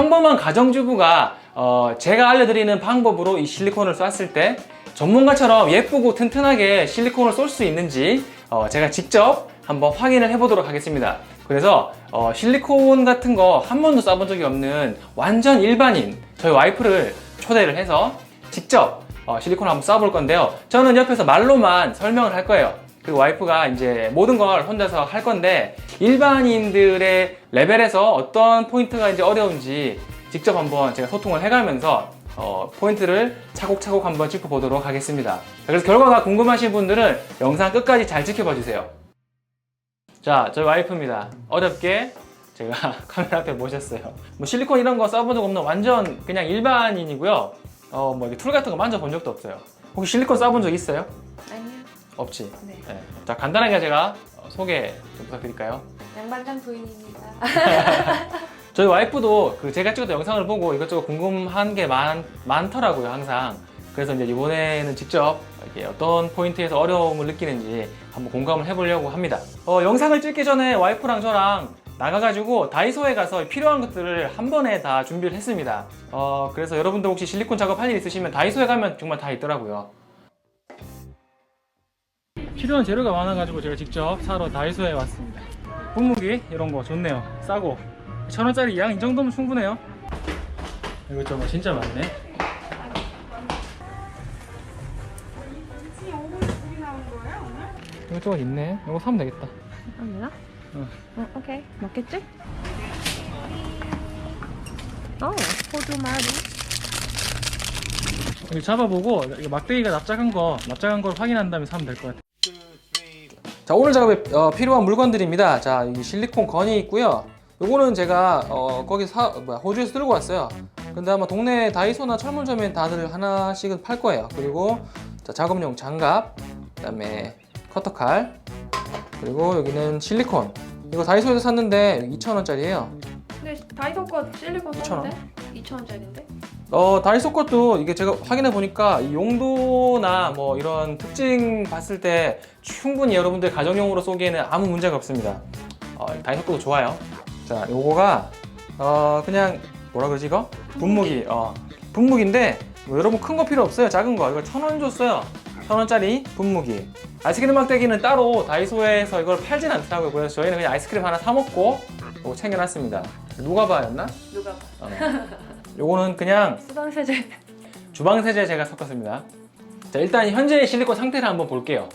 평범한 가정주부가 어, 제가 알려드리는 방법으로 이 실리콘을 쐈을 때 전문가처럼 예쁘고 튼튼하게 실리콘을 쏠 수 있는지 어, 제가 직접 한번 확인을 해보도록 하겠습니다. 그래서 어, 실리콘 같은 거 한 번도 쏴본 적이 없는 완전 일반인 저희 와이프를 초대를 해서 직접 어, 실리콘을 한번 쏴볼 건데요. 저는 옆에서 말로만 설명을 할 거예요. 그리고 와이프가 이제 모든 걸 혼자서 할 건데 일반인들의 레벨에서 어떤 포인트가 이제 어려운지 직접 한번 제가 소통을 해가면서 어, 포인트를 차곡차곡 한번 짚어보도록 하겠습니다. 자, 그래서 결과가 궁금하신 분들은 영상 끝까지 잘 지켜봐 주세요. 자, 저희 와이프입니다. 어렵게 제가 카메라 앞에 모셨어요. 뭐 실리콘 이런 거 써본 적 없는 완전 그냥 일반인이고요. 어, 뭐 이렇게 툴 같은 거 만져본 적도 없어요. 혹시 실리콘 써본 적 있어요? 아니요. 없지. 네. 네. 자, 간단하게 제가 어, 소개 좀 부탁드릴까요? 양반장 부인입니다. 저희 와이프도 그 제가 찍었던 영상을 보고 이것저것 궁금한 게 많, 많더라고요, 항상. 그래서 이제 이번에는 직접 이렇게 어떤 포인트에서 어려움을 느끼는지 한번 공감을 해보려고 합니다. 어, 영상을 찍기 전에 와이프랑 저랑 나가가지고 다이소에 가서 필요한 것들을 한 번에 다 준비를 했습니다. 어, 그래서 여러분들 혹시 실리콘 작업할 일 있으시면 다이소에 가면 정말 다 있더라고요. 필요한 재료가 많아가지고 제가 직접 사러 다이소에 왔습니다. 분무기 이런 거 좋네요. 싸고 천 원짜리 양 이 정도면 충분해요. 이것저것 진짜 많네. 이것저것 있네. 이거 사면 되겠다. 아니야? 응. 어, 오케이. 맞겠지? 어, 호두마루. 여기 잡아보고 이거 막대기가 납작한 거, 납작한 걸 확인한 다음에 사면 될 것 같아. 자 오늘 작업에 어, 필요한 물건들입니다. 자 여기 실리콘 건이 있고요. 요거는 제가 어, 거기 사 뭐야 호주에서 들고 왔어요. 근데 아마 동네 다이소나 철물점에 다들 하나씩은 팔 거예요. 그리고 자, 작업용 장갑, 그 다음에 커터칼, 그리고 여기는 실리콘. 이거 다이소에서 샀는데 2,000원짜리예요. 근데 다이소 거 실리콘 2,000원. 썼는데? 2,000원짜리인데? 어, 다이소 것도 이게 제가 확인해 보니까 이 용도나 뭐 이런 특징 봤을 때 충분히 여러분들 가정용으로 쏘기에는 아무 문제가 없습니다. 어, 다이소 것도 좋아요. 자, 요거가 어, 그냥 뭐라 그러지 이거? 분무기. 어, 분무기인데 뭐 여러분 큰 거 필요 없어요. 작은 거. 이거 천 원 줬어요. 천 원짜리 분무기. 아이스크림 막대기는 따로 다이소에서 이걸 팔진 않더라고요. 그래서 저희는 그냥 아이스크림 하나 사 먹고 요거 챙겨놨습니다. 누가 봐였나? 누가 봐. 어. 요거는 그냥 수방세제. 주방 세제 제가 섞었습니다. 자, 일단 현재의 실리콘 상태를 한번 볼게요.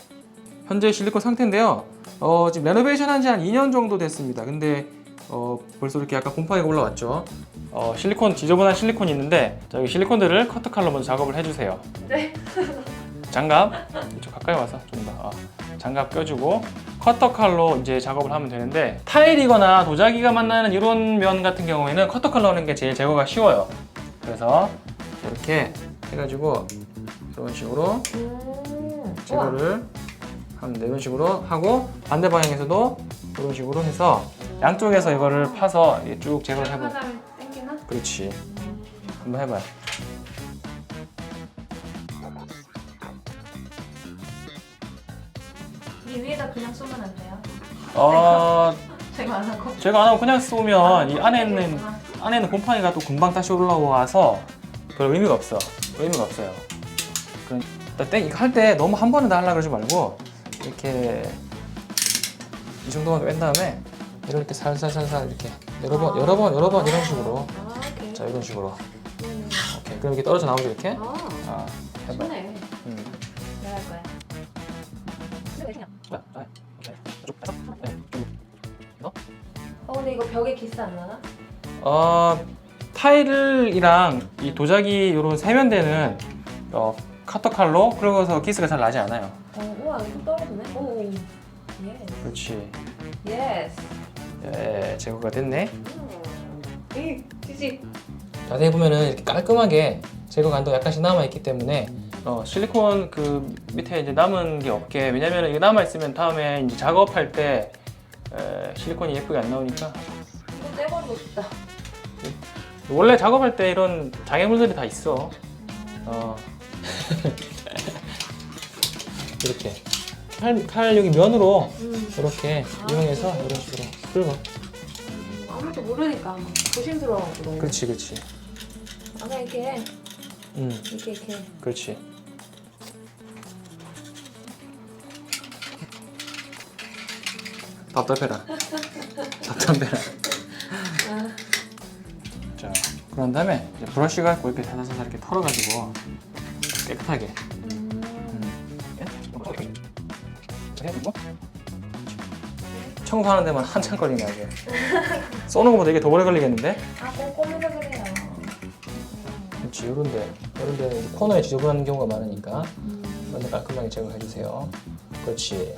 현재 실리콘 상태인데요. 어, 지금 레노베이션 한 지 한 2년 정도 됐습니다. 근데 어, 벌써 이렇게 약간 곰팡이가 올라왔죠. 어, 실리콘 지저분한 실리콘이 있는데 자, 여기 실리콘들을 커터 칼로 먼저 작업을 해주세요. 네. 장갑 이쪽 가까이 와서 좀 더. 어, 장갑 껴주고 커터 칼로 이제 작업을 하면 되는데 타일이거나 도자기가 만나는 이런 면 같은 경우에는 커터 칼로 하는 게 제일 제거가 쉬워요. 그래서 이렇게 해가지고 이런 식으로. 제거를 하는데 이런 식으로 하고 반대 방향에서도 이런 식으로 해서 양쪽에서 이거를 파서 쭉 제거를 해보. 하나면 땡기나? 그렇지. 한번 해봐요. 그냥 쏘면 안 돼요? 어, 제가 안 하고. 제가 안 하고 그냥 쏘면 이 안에 있는 안에 있는 곰팡이가 또 금방 다시 올라와서 별 의미가 없어. 의미가 없어요. 그럼 땡 이거 할 때 너무 한 번에 다 하려 그러지 말고 이렇게 이 정도만 뺀 다음에 이렇게 살살살살 이렇게 여러 번 여러 번 여러 번 이런 식으로 아, 오케이. 자 이런 식으로 음. 오케이 그럼 이렇게 떨어져 나오죠 이렇게 아, 아 해봐. 쉽네. 어, 근데 이거 벽에 기스 안 나나? 어, 타일이랑 이 도자기 이런 세면대는 어, 카터 칼로 그러고서 기스가 잘 나지 않아요. 어, 우와, 이거 떨어지네. 오, 예. 그렇지. 예스. 예, 제거가 됐네. 음. 이, 지지. 자세히 보면은 이렇게 깔끔하게 제거 간도 약간씩 남아 있기 때문에 어, 실리콘 그 밑에 이제 남은 게 없게 왜냐면 이게 남아 있으면 다음에 이제 작업할 때 에, 실리콘이 예쁘게 안 나오니까 이거 떼버리고 싶다. 원래 작업할 때 이런 장애물들이 다 있어. 어. 이렇게 칼, 칼 여기 면으로 음. 이렇게 이용해서 이런 식으로 긁어. 아무것도 모르니까 막 너무. 그렇지, 그렇지. 아, 그냥 이렇게 해. 음, 이렇게 이렇게. 그렇지. 답답해라. 답답해라. 아, 자, 그런 다음에 이제 브러쉬 갖고 이렇게 살살살 이렇게 털어가지고 깨끗하게. 음. 청소하는 데만 한참 걸리네 이게. 쏘는 것보다 이게 더 오래 걸리겠는데? 아, 꼼꼼해서 그래요. 그렇지, 요런데, 요런데 코너에 지저분한 경우가 많으니까 음. 그런데 깔끔하게 제거해 주세요. 그렇지. 그렇지,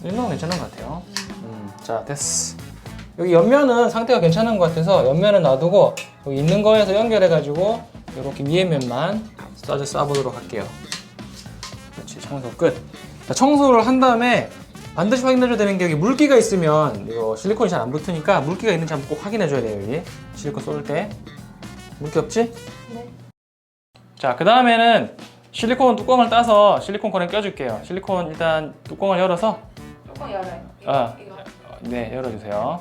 이 정도면 괜찮은 것 같아요. 음, 자, 됐어. 여기 옆면은 상태가 괜찮은 것 같아서 옆면은 놔두고 여기 있는 거에서 연결해가지고 이렇게 위에 면만 싸서 쏴보도록 할게요. 그렇지, 청소 끝. 자, 청소를 한 다음에 반드시 확인해줘야 되는 게 여기 물기가 있으면 이거 실리콘이 잘 안 붙으니까 물기가 있는지 한번 꼭 확인해줘야 돼요, 여기. 실리콘 쏠 때. 물기 없지? 네. 자, 그 다음에는 실리콘 뚜껑을 따서 실리콘 콘에 껴줄게요. 실리콘 일단 뚜껑을 열어서 뚜껑 열어요. 이거, 아. 이거. 어, 네, 열어주세요.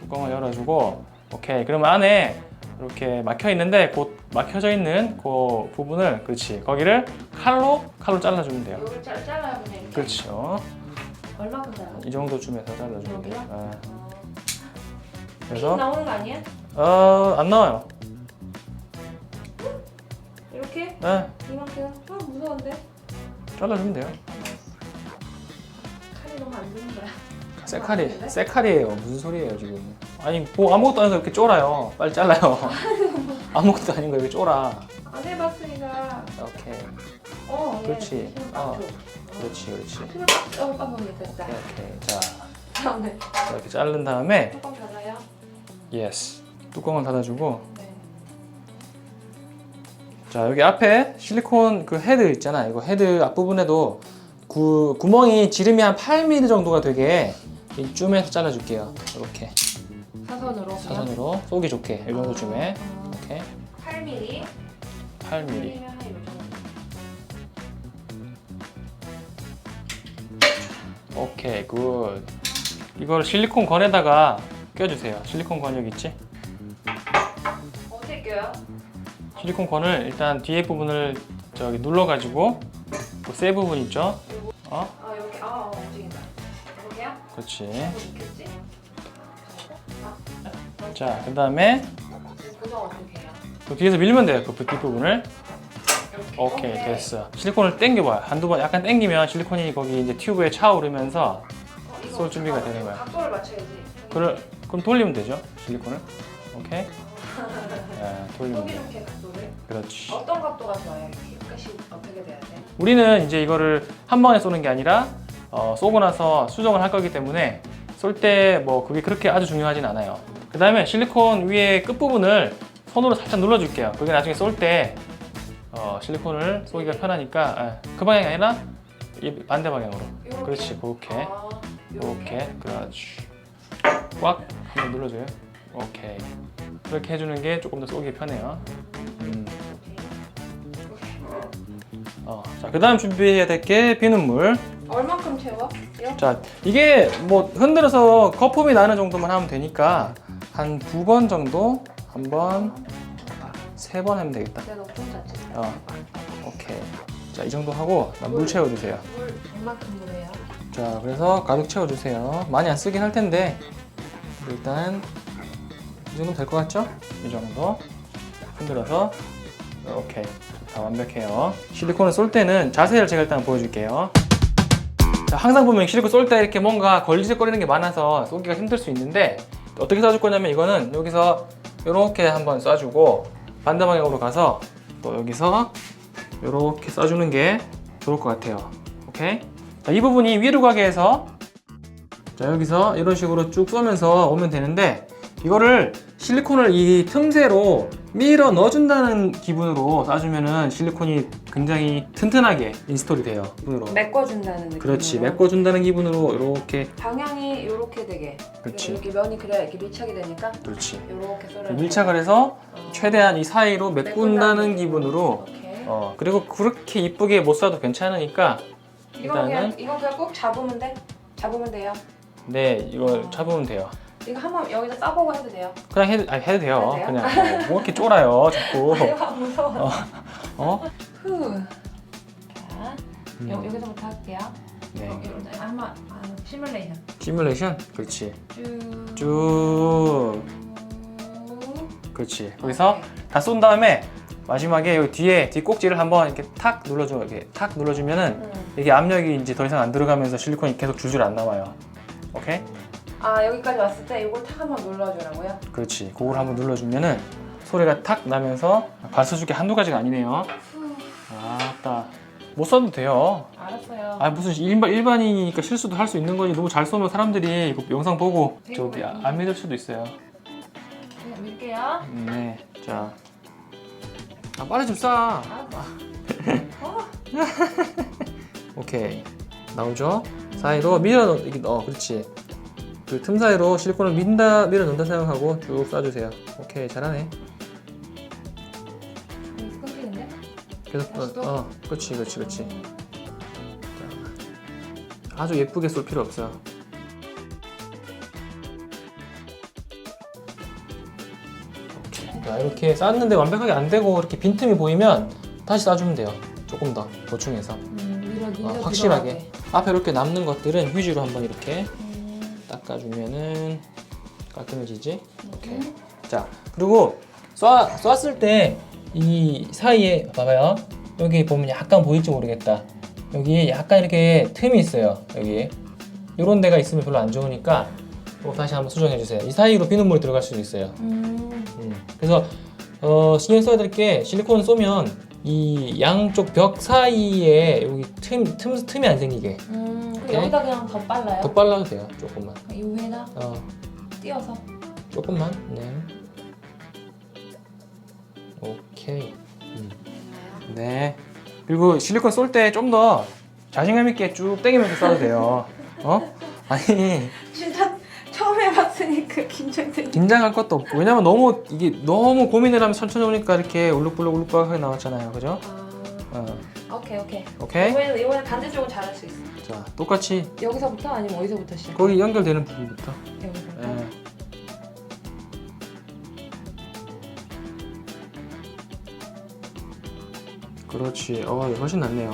뚜껑을 열어주고, 오케이. 그러면 안에 이렇게 막혀 있는데, 곧 막혀져 있는 그 부분을, 그렇지. 거기를 칼로, 칼로 잘라주면 돼요. 이걸 잘 잘라요 그냥 이렇게. 그렇죠. 얼마큼 잘라? 이 정도쯤에서 잘라주면 돼요. 여기요? 아, 핀 그래서, 나오는 거 아니야? 어, 안 나와요. 이렇게? 네, 이만큼? 아 무서운데? 잘라주면 돼요. 칼이 너무 안 드는 거야. 새 칼이에요. 무슨 소리예요, 지금. 아니, 뭐 아무것도 안 해서 이렇게 쫄아요. 빨리 잘라요. 아무것도 아닌 거 이렇게 쫄아. 안 해봤으니까. 오케이. 어, 예. 그렇지. 지금 어. 그렇지, 그렇지. 딱- 어, 됐다. 오케이, 오케이. 자, 다음에 이렇게 자른 다음에, 뚜껑 닫아요. 예스. 뚜껑을 닫아주고, 네. 자, 여기 앞에 실리콘 그 헤드 있잖아. 이거 헤드 앞 부분에도 구, 구멍이 지름이 한 8mm 정도가 되게 이쯤에서 잘라줄게요. 이렇게. 사선으로. 사선으로 쏘기 좋게. 이 정도쯤에. 어, 오케이. 8mm. 8mm. 8mm면 한 이렇게. 오케이, 굿. 이걸 실리콘 건에다가 껴주세요. 실리콘 건 여기 있지? 어떻게 껴요? 실리콘 건을 일단 뒤에 부분을 저기 눌러가지고 그새 부분 있죠? 어? 아 여기 아 어, 움직인다. 여기요? 그렇지. 이거 있겠지? 자, 그 다음에 구멍 어떻게 해요? 그 뒤에서 밀면 돼요. 그 뒷부분을. 이렇게. 오케이, 됐어. 실리콘을 당겨봐요. 한두 번 약간 당기면 실리콘이 거기 이제 튜브에 차오르면서 어, 이거 쏠 준비가 되는 거야. 각도를 맞춰야지. 그걸, 그럼 돌리면 되죠? 실리콘을. 오케이. 네, 돌리면 돼. 이렇게 각도를. 그렇지. 어떤 각도가 좋아요? 이렇게 끝이 어떻게 돼야 돼? 우리는 이제 이거를 한 번에 쏘는 게 아니라 어, 쏘고 나서 수정을 할 거기 때문에 쏠 때 뭐 그게 그렇게 아주 중요하진 않아요. 그 다음에 실리콘 위에 끝부분을 손으로 살짝 눌러줄게요. 그게 나중에 쏠 때 어, 실리콘을 쏘기가 편하니까 아, 그 방향이 아니라 이 반대 방향으로. 이렇게? 그렇지, 그렇게. 아, 이렇게, 그렇지. 꽉 한번 눌러줘요. 오케이. 그렇게 해주는 게 조금 더 쏘기 편해요. 자, 그 다음 준비해야 될 게 비눗물. 얼만큼 채워? 요? 자, 이게 뭐 흔들어서 거품이 나는 정도만 하면 되니까 한 두 번 정도, 한 번, 세 번 하면 되겠다. 내가 높은 자체. 어. 오케이. 자, 이 정도 하고 물 채워주세요. 물 얼만큼 물이에요? 자, 그래서 가득 채워주세요. 많이 안 쓰긴 할 텐데 일단 이 정도 될 것 같죠? 이 정도 흔들어서 오케이 다 완벽해요. 실리콘을 쏠 때는 자세를 제가 일단 보여줄게요. 자, 항상 보면 실리콘 쏠 때 이렇게 뭔가 걸리적거리는 게 많아서 쏘기가 힘들 수 있는데 어떻게 쏴줄 거냐면 이거는 여기서 이렇게 한번 쏴주고 반대 방향으로 가서 또 여기서 이렇게 쏴주는 게 좋을 것 같아요. 오케이? 자, 이 부분이 위로 가게 해서 자 여기서 이런 식으로 쭉 쏘면서 오면 되는데 이거를 실리콘을 이 틈새로 밀어 넣어준다는 기분으로 쏴주면은 실리콘이 굉장히 튼튼하게 인스톨이 돼요. 기분으로. 메꿔준다는 느낌. 그렇지 메꿔준다는 기분으로 이렇게 방향이 이렇게 되게. 그렇지. 이렇게 면이 그래야 이렇게 밀착이 되니까 그렇지 이렇게 썰어. 밀착을 해서 어. 최대한 이 사이로 메꾼다는 기분으로 이렇게. 어 그리고 그렇게 이쁘게 못 쏴도 괜찮으니까 이건 그냥 일단은 이건 그냥 꼭 잡으면 돼. 잡으면 돼요. 네, 이거 잡으면 돼요. 이거 한번 여기다 싸보고 해도 돼요. 그냥 해도, 아니, 해도 돼요. 해도 돼요? 그냥 어, 뭐 이렇게 쫄아요, 자꾸. 무서워. 어? 후. 자, 음. 여, 여기서부터 할게요. 네. 어, 이거 한번 아, 시뮬레이션. 시뮬레이션, 그렇지. 쭉. 쭉, 그렇지. 거기서 다 쏜 다음에 마지막에 여기 뒤에 뒤 꼭지를 한번 이렇게 탁 눌러줘, 이렇게 탁 눌러주면은 음. 이게 압력이 이제 더 이상 안 들어가면서 실리콘이 계속 줄줄 안 나와요. 오케이? 아 여기까지 왔을 때 이걸 탁 한번 눌러주라고요? 그렇지. 그걸 한번 눌러주면은 소리가 탁 나면서 가르쳐줄 게 한두 가지가 아니네요. 후. 아따. 못 써도 돼요. 알았어요. 아 무슨 일반 일반인이니까 실수도 할 수 있는 거지. 너무 잘 쏘면 사람들이 이거 영상 보고 저기 아- 안 믿을 수도 있어요. 그냥 밀게요. 네. 자. 아 빨리 좀 쏴. 알았어. 오케이. 나오죠? 사이로 밀어 넣어. 그렇지. 그 틈 사이로 실리콘을 민다 밀어 넣는다 생각하고 쭉 쏴주세요. 오케이 잘하네. 끊기는데? 계속 다시 또? 어, 어 그렇지 그렇지 그렇지. 음. 아주 예쁘게 쏠 필요 없어요. 오케이. 자, 이렇게 쌌는데 완벽하게 안 되고 이렇게 빈틈이 보이면 다시 쏴주면 돼요. 조금 더 보충해서. 음, 밀어 밀어 어, 확실하게. 들어가게. 앞에 이렇게 남는 것들은 휴지로 한번 이렇게 음, 닦아주면은 깔끔해지지. 오케이. 음. 자 그리고 쏴 쐈을 때 이 사이에 봐봐요. 여기 보면 약간 보일지 모르겠다. 여기 약간 이렇게 틈이 있어요. 여기 이런 데가 있으면 별로 안 좋으니까 이거 다시 한번 수정해 주세요. 이 사이로 비눗물이 들어갈 수도 있어요. 음. 음. 그래서 어, 신경 써야 될 게 실리콘 쏘면 이 양쪽 벽 사이에 여기 틈, 틈 틈이 안 생기게 음, 그럼 오케이. 여기다 그냥 더 빨라요? 더 빨라도 돼요. 조금만. 이 위에다 어, 띄어서 조금만. 네. 오케이. 음. 네. 그리고 실리콘 쏠 때 좀 더 자신감 있게 쭉 당기면서 쏴도 돼요. 어? 아니 진짜 처음 해봤으니까 긴장되네 긴장할 것도 없고 왜냐면 너무 이게 너무 고민을 하면 천천히 오니까 이렇게 울룩불룩 울룩불룩하게 나왔잖아요, 그죠? 아, 어, 오케이 오케이 오케이. 이번에 이번에 반대 쪽은 잘할 수 있어 자, 똑같이 여기서부터 아니면 어디서부터 시작? 거기 연결되는 부분부터. 여기서부터 예. 그렇지. 어, 훨씬 낫네요.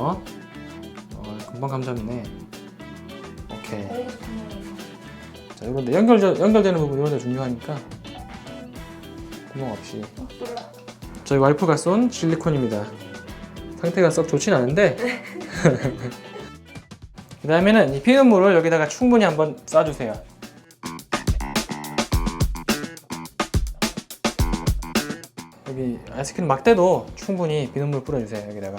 어, 금방 감 잡네. 오케이. 여기서부터 하면 자, 이런데 연결 연결되는 부분 이런 데 중요하니까 구멍 없이. 저희 와이프가 쏜 실리콘입니다. 상태가 썩 좋진 않은데. 그 다음에는 이 피눈물을 여기다가 충분히 한번 쏴주세요. 여기 아이스크림 막대도 충분히 비눗물 뿌려주세요. 여기다가.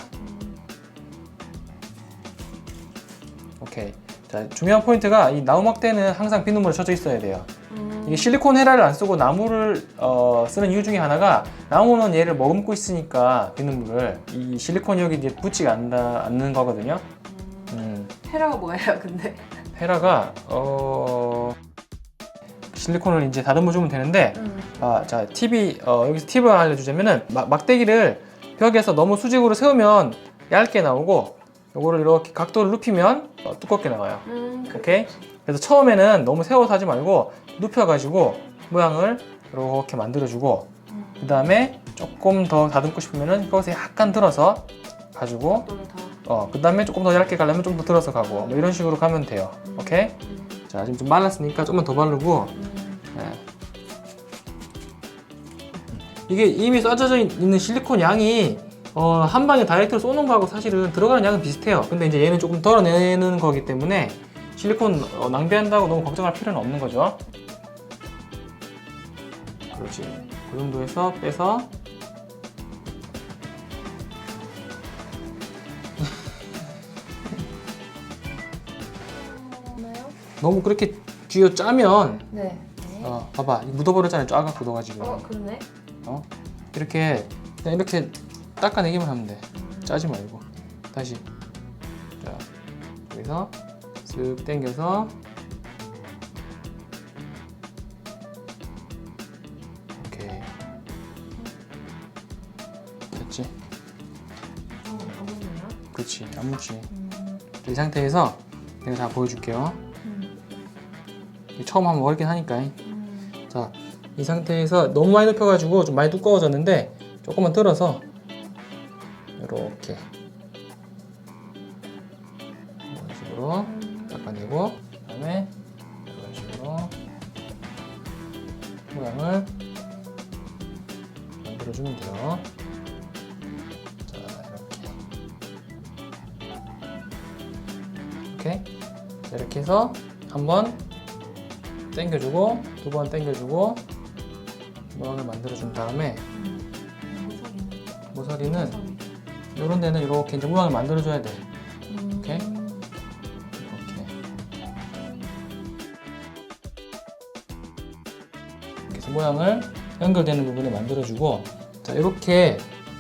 오케이. 자, 중요한 포인트가 이 나무 막대는 항상 비눗물에 젖어 있어야 돼요. 음. 이게 실리콘 헤라를 안 쓰고 나무를 어, 쓰는 이유 중에 하나가 나무는 얘를 머금고 있으니까 비눗물을 이 실리콘이 여기 이제 붙지가 않다, 않는 거거든요. 음, 헤라가 뭐예요 근데? 헤라가 어, 실리콘을 이제 다듬어 주면 되는데 음. 아, 자 팁이 어, 여기서 팁을 알려주자면은 막, 막대기를 벽에서 너무 수직으로 세우면 얇게 나오고 요거를 이렇게 각도를 눕히면 어, 두껍게 나와요. 음. 오케이? 그래서 처음에는 너무 세워서 하지 말고 눕혀가지고 모양을 이렇게 만들어주고 음. 그 다음에 조금 더 다듬고 싶으면은 이것에 약간 들어서 가지고 더 어, 그 다음에 조금 더 얇게 가려면 좀 더 들어서 가고 뭐 이런 식으로 가면 돼요. 음. 오케이? 음. 자, 지금 좀 말랐으니까 조금만 더 바르고 음. 예. 이게 이미 쏴져 있는 실리콘 양이 어, 한 방에 다이렉트로 쏘는 거하고 사실은 들어가는 양은 비슷해요. 근데 이제 얘는 조금 덜어내는 거기 때문에 실리콘 어, 낭비한다고 너무 걱정할 필요는 없는 거죠. 그렇지. 그 정도에서 빼서? 너무 그렇게 쥐어 짜면 네. 네. 어, 봐봐 묻어버렸잖아요. 짜가 묻어가지고 어 그러네. 어? 이렇게 그냥 이렇게 닦아내기만 하면 돼. 짜지 말고 다시 자 여기서 쓱 당겨서 오케이 됐지? 그렇지 안 묻지 음. 이 상태에서 내가 다 보여줄게요 음. 처음 한번 어렵긴 하니까. 음. 자, 이 상태에서 너무 많이 높여가지고 좀 많이 두꺼워졌는데 조금만 들어서 음. 닦아내고 그다음에 이런 식으로 모양을 만들어주면 돼요. 자, 이렇게 이렇게 자, 이렇게 해서 한번 당겨주고 두 번 당겨주고 모양을 만들어준 다음에 음. 모서리는 이런 데는 이렇게 이제 모양을 만들어줘야 돼. 연결되는 부분에 만들어주고 자 이렇게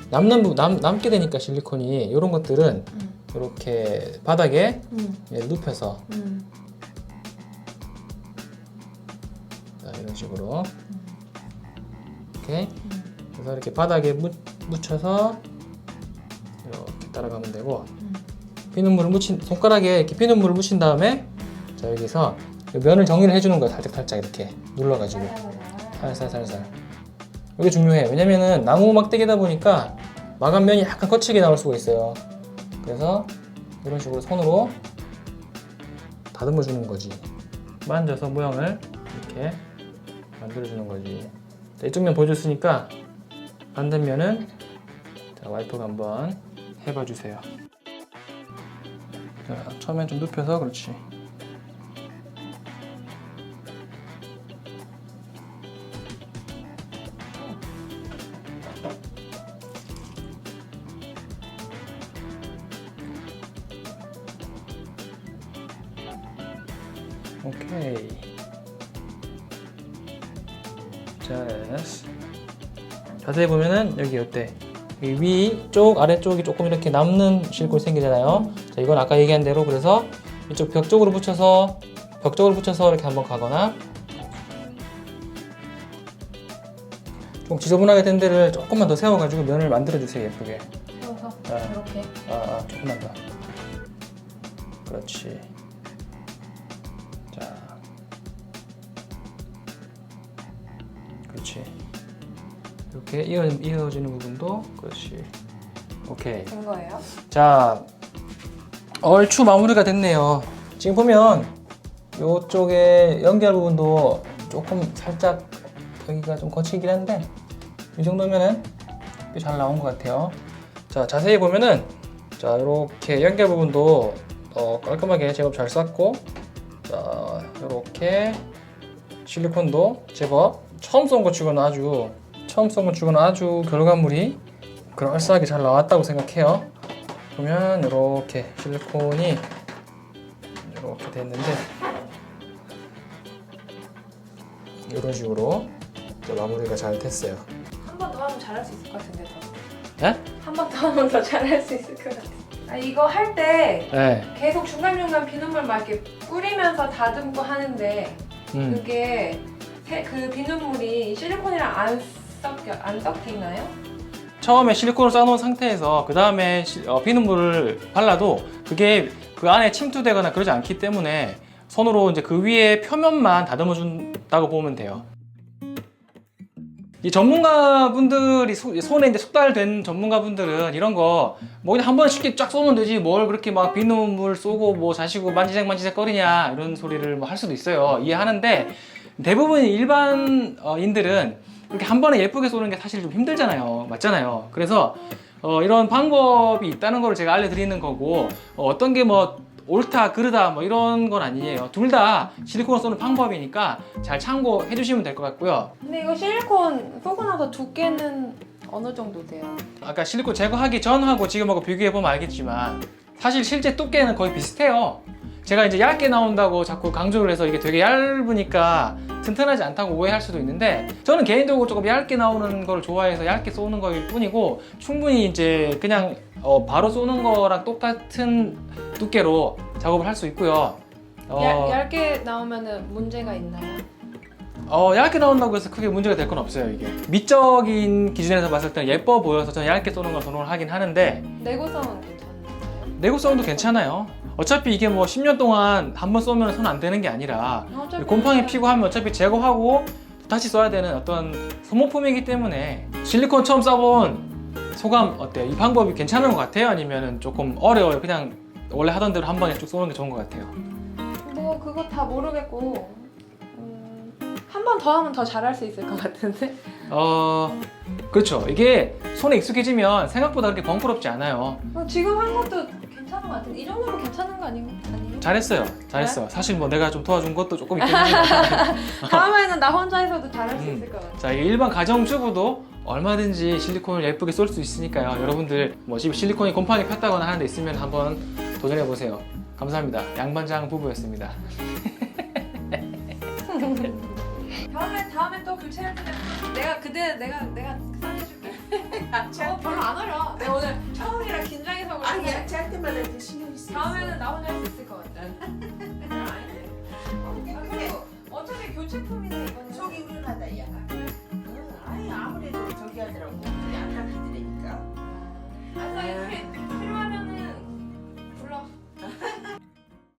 남는 부 남, 남게 되니까 실리콘이 이런 것들은 음. 이렇게 바닥에 음. 얘를 눕혀서 음. 자, 이런 식으로 이렇게 음. 그래서 이렇게 바닥에 묻, 묻혀서 이렇게 따라가면 되고 음. 비눗물을 묻힌 손가락에 이렇게 비눗물을 묻힌 다음에 자 여기서 이 면을 정리를 해주는 거야 살짝 살짝 이렇게 눌러가지고 살살 살살 이게 중요해. 왜냐면은 나무 막대기다 보니까 마감면이 약간 거칠게 나올 수가 있어요. 그래서 이런 식으로 손으로 다듬어 주는 거지. 만져서 모양을 이렇게 만들어 주는 거지. 자, 이쪽 면 보여줬으니까 반대면은 자 와이프가 한번 해봐 주세요. 자 처음엔 좀 눕혀서 그렇지 자세히 보면은 여기? 여기 위쪽, 아래쪽이 조금 이렇게 남는 실골 생기잖아요. 자, 이건 아까 얘기한 대로 그래서 이쪽 벽 쪽으로 붙여서 벽 쪽으로 붙여서 이렇게 한번 가거나 좀 지저분하게 된 데를 조금만 더 세워가지고 면을 만들어 주세요 예쁘게. 세워서 아. 이렇게 아, 아 조금만 더. 그렇지. 이렇게 이어, 이어지는 부분도 그렇지. 오케이. 된 거예요? 자, 얼추 마무리가 됐네요. 지금 보면 이쪽에 연결 부분도 조금 살짝 여기가 좀 거치긴 한데 이 정도면은 꽤잘 나온 것 같아요. 자, 자세히 보면은 자 이렇게 연결 부분도 어, 깔끔하게 제법 잘 쌌고 자 이렇게 실리콘도 제법 처음 쏜 거 치고는 아주 처음 쏜거 치고는 아주 결과물이 그럴싸하게 잘 나왔다고 생각해요. 보면 이렇게 실리콘이 이렇게 됐는데 이런 식으로 이제 마무리가 잘 됐어요. 한 번 더 하면 잘할 수 있을 것 같은데 더. 네? 한 번 더 하면 더 잘할 수 있을 것 같아. 아 이거 할 때 네. 계속 중간 중간 비눗물 막 이렇게 뿌리면서 다듬고 하는데 음. 그게 새- 그 비눗물이 실리콘이랑 안 섞여 안 섞이나요? 처음에 실리콘을 쌓아놓은 상태에서 그 다음에 비눗물을 발라도 그게 그 안에 침투되거나 그러지 않기 때문에 손으로 이제 그 위에 표면만 다듬어 준다고 보면 돼요. 이 전문가분들이 소- 손에 이제 숙달된 전문가분들은 이런 거 뭐 그냥 한 번에 쉽게 쫙 쏘면 되지 뭘 그렇게 막 비눗물 쏘고 뭐 자시고 만지작 만지작 거리냐 이런 소리를 뭐 할 수도 있어요 이해하는데 대부분 일반인들은 이렇게 한 번에 예쁘게 쏘는 게 사실 좀 힘들잖아요 맞잖아요 그래서 어, 이런 방법이 있다는 걸 제가 알려드리는 거고 어, 떤 게 뭐 옳다 그르다 뭐 이런 건 아니에요 둘 다 실리콘을 쏘는 방법이니까 잘 참고해 주시면 될 것 같고요 근데 이거 실리콘 쏘고 나서 두께는 어느 정도 돼요? 아까 실리콘 제거하기 전하고 지금하고 비교해 보면 알겠지만 사실 실제 두께는 거의 비슷해요. 제가 이제 얇게 나온다고 자꾸 강조를 해서 이게 되게 얇으니까 튼튼하지 않다고 오해할 수도 있는데 저는 개인적으로 조금 얇게 나오는 걸 좋아해서 얇게 쏘는 거일 뿐이고 충분히 이제 그냥 어, 바로 쏘는 거랑 똑같은 두께로 작업을 할 수 있고요. 어, 얇, 얇게 나오면은 문제가 있나요? 어, 얇게 나온다고 해서 크게 문제가 될 건 없어요 이게 미적인 기준에서 봤을 때는 예뻐 보여서 저는 얇게 쏘는 걸 선호를 하긴 하는데 내구성은 괜찮나요? 내구 사운드 괜찮아요. 어차피 이게 뭐 10년 동안 한 번 쏘면 손 안 되는 게 아니라 어차피 곰팡이 피고 하면 어차피 제거하고 다시 써야 되는 어떤 소모품이기 때문에 실리콘 처음 써본 소감 어때요? 이 방법이 괜찮은 것 같아요? 아니면 조금 어려워요? 그냥 원래 하던 대로 한 방에 쭉 쏘는 게 좋은 것 같아요. 뭐 그거 다 모르겠고 음, 한번 더 하면 더 잘할 수 있을 것 같은데 어, 그렇죠. 이게 손에 익숙해지면 생각보다 그렇게 번거롭지 않아요. 어, 지금 한 것도 것 같은데 이 정도면 괜찮은 거 아닌가? 아니에요? 잘했어요. 잘했어. 사실 뭐 내가 좀 도와준 것도 조금 있긴 한데. 다음에는 나 혼자 해서도 잘할 수 음. 있을 것 같아 자, 이게 일반 가정주부도 얼마든지 실리콘을 예쁘게 쏠 수 있으니까요. 여러분들 뭐 집에 실리콘이 곰팡이 폈다거나 하는 데 있으면 한번 도전해 보세요. 감사합니다. 양반장 부부였습니다. 다음에 다음에 또 교체할 때 내가 그때 내가 내가 상해줄게 어, 별로 안 어려. 내가 오늘 처음이라 긴장해서 아니야, 제할 때마다 이렇게 신경이 쓰여. 다음에는 나 혼자 할 수 있을 것 같아. 아니네. 아, 그리고 어차피 교체품인데 이거는. 속이 우려나다 야. 응, 아니 아무래도 저기 하더라고. 안타깝더니까. 아싸 이렇게 필요하면은 불러.